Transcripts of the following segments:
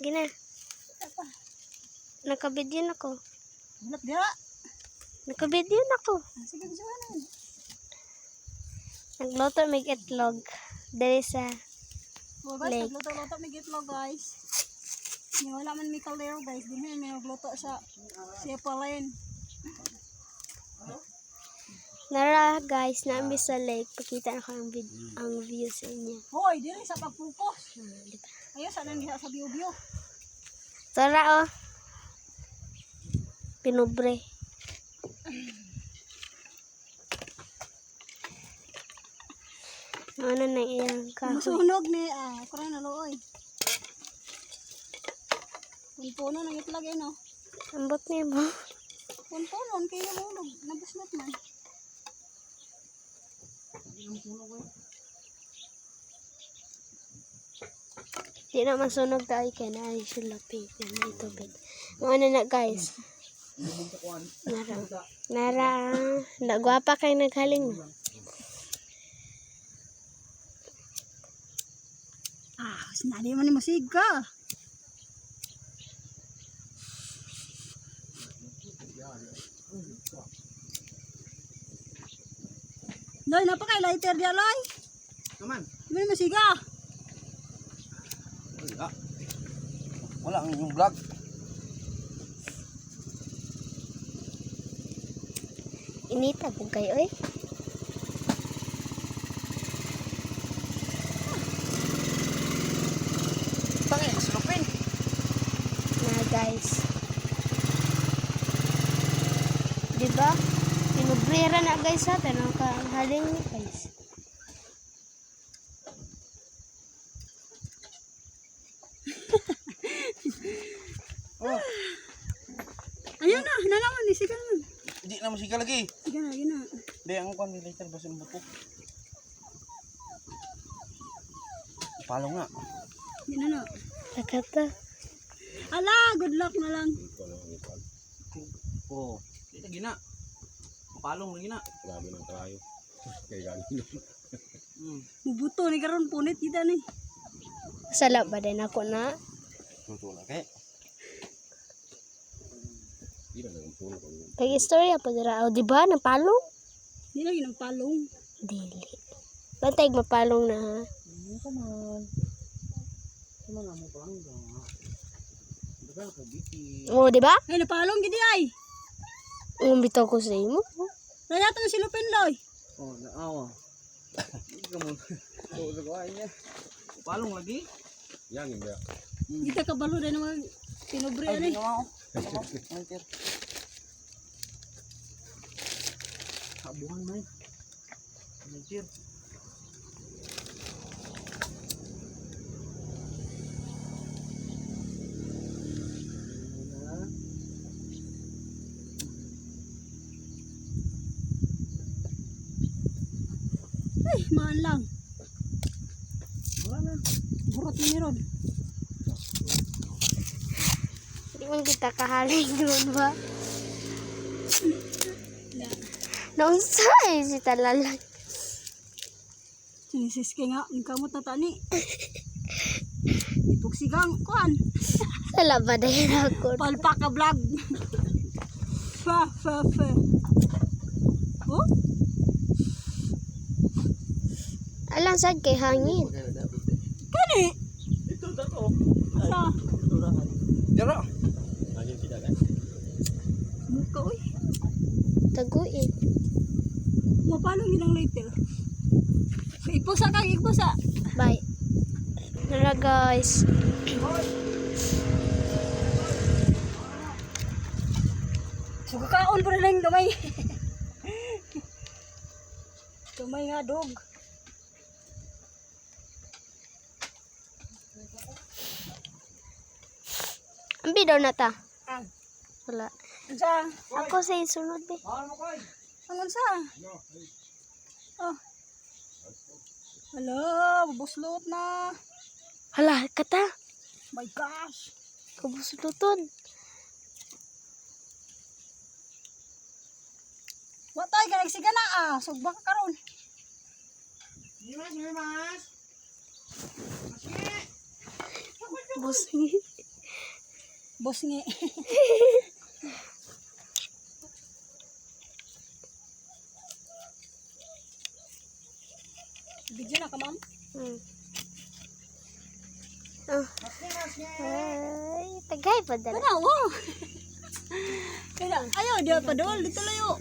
Gina. Nakabidyo na ko. Bulat dira. Nakabidyo na ko. Ah, Sige, bisa na. Nagluto mig itlog. Dali sa Oh, guys, Lake. nagluto-luto may gitlog, guys. Ni wala man may kaldero, guys. Din may nagluto sa Sepalin. Nara guys, naambi sa lake. Pakita na ko ang, ang view sa inyo. Hoy, dili sa pagpupos. Ah, ba? Ayos, sa biyo-biyo. Tara oh. Pinubre. Ano na iyang kahoy? Masunog ni, ah, kura na looy. Punpuno ng itlog eh, no? Ambot niya mo. Punpuno, kaya mo, nabusnot man. Di na masunog tayo kaya na ay sulapin. Yan na tubig. Ano na guys? Nara. Nara. Nagwapa kay naghaling. Ah, sinali mo ni Masiga. Loy, napakay lighter dia, Loy. Naman. Di mo ni Masiga. Wala. Wala ang yung vlog. Inita po kayo eh. Tangin, masulupin. Na guys. Diba? Pinubrera na guys sa atin. Ang kahaling ni guys. Oh, Ayun na, nalaman ni Siga naman. hindi na masika lagi. Sige na, yun na. Hindi, ang kwan later basta yung buto. Palo nga. Yun na na. Takata. Ala, good luck na lang. Oo. Oh, hindi na gina. Palong na gina. Grabe ng kayo. Kaya ganun. Hmm. Mubuto ni karon punit kita ni. Sala ba din ako na? Tuto na kay. Hindi na lang puno kung Kay istorya pa dira. O diba? Napalong? Di lagi ng palong. Dili. Bantay mapalong na ha. Ano ka man? Ano na mo bang ga? Daga ka biti. O diba? Ay, napalong gidi ay. Umbitaw ko sa imo. Naya to si Lupin Loy. Oh, naawa. Hindi ka mo. Oo, sa kuha niya. Palong lagi. yan hindi. Kita kabalo din naman pinubre di ako. Tama, later. Kabuhan eh. Later. Ay, maan lang. Wala na. Burot ni Ron. Di man kita kahaling doon ba? Naunsay si talalang. Sinisis kay nga, ang kamot na tani. Ipugsigang, kuan. Sala ba din ako? Palpaka vlog. fa, fa, fa. Oh, Alang sad kay hangin. kani. Ito na to. Sa. Ayun sila kan. muka, uy. Taguin. Mapalong yun ang later. Ipusa kang ipusa. Bye. Nala guys. Sugakaon pa rin lang gamay. gamay nga dog. Ambi daw na ta. Ah, Wala. Ako sa isunod be. Angon sa? Oh. Hala, bubuslot na. Hala, kata. My gosh. Kabusuluton. Watay ka nagsiga na ah. Sugba ka karon. Mas, mas. Boss ngi. Video na ka, ma'am? Hmm. Oh. Ay, tagay pa dala. Ano, wow. Kaya, ayaw, di pa doon. Dito layo.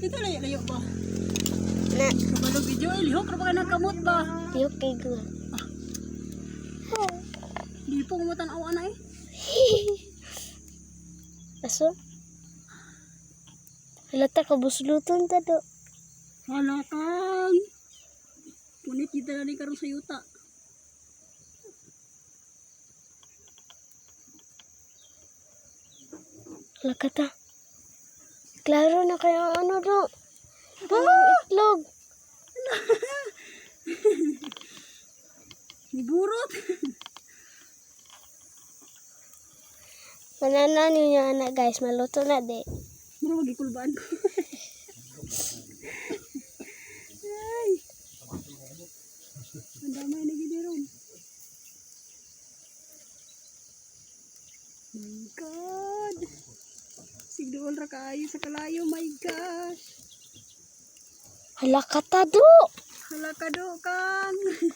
Dito layo, layo ba? Na, Kapalo video, eh, lihok na ba ka nagkamot ba? tiyo kay Gul. Di po kumutan awa na eh. Aso? Halata ka busluton ta do. Hala kang. Punit kita na ni karong sa yuta. Halakata. Klaro na kayo ano do. Ang itlog. Niburot. Banana ninyo anak guys, maluto na de. Mura magikulbaan ko. Ay. Ang damay na gini ron. My God. Sigdoon ra kaayo sa kalayo. My gosh. Halakata do. Hala ka do kang.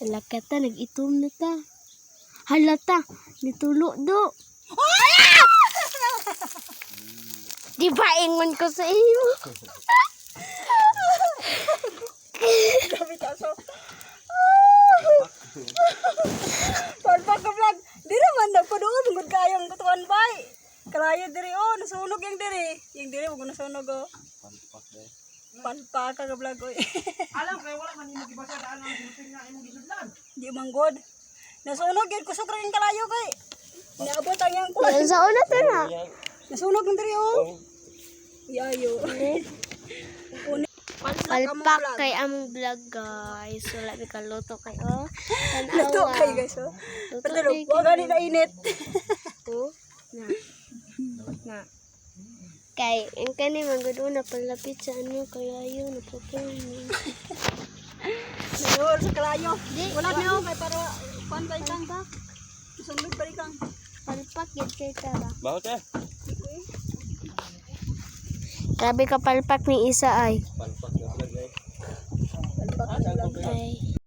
Halakata nag-itom na ta. Halata, nitulo do. Di ba ingon ko sa iyo? Kami taso. Palpak ka vlog. Di naman nagpadoon. Good kayong kutuan bay. Kalayo diri oh. Nasunog yung diri. Yung diri wag nasunog oh. Palpak ka vlog oy. Alam kay wala man imo gibasa daan ang sulting nga imong gisudlan. Di manggod. Nasunog yun. Kusok rin yung kalayo kay. Niabot ang yung una ta na. Nasunog ng diri oh. Yayo. Palpak kay among vlog guys. Wala mi kaluto kay oh. Luto Tanawa. kay guys oh. Luto Pero wag gani na init. Oh. Na. Na. Kay, ang kani magud una palapit sa ano kaya yun napapuni. Nayor sa kalayo. Wala na oh. Kay para kwan ba ikang ba? Sunod pa ikang. Palpak gid kay tara. Bakit eh? Grabe ka palpak ni isa ay. Palpak na vlog eh. Ay.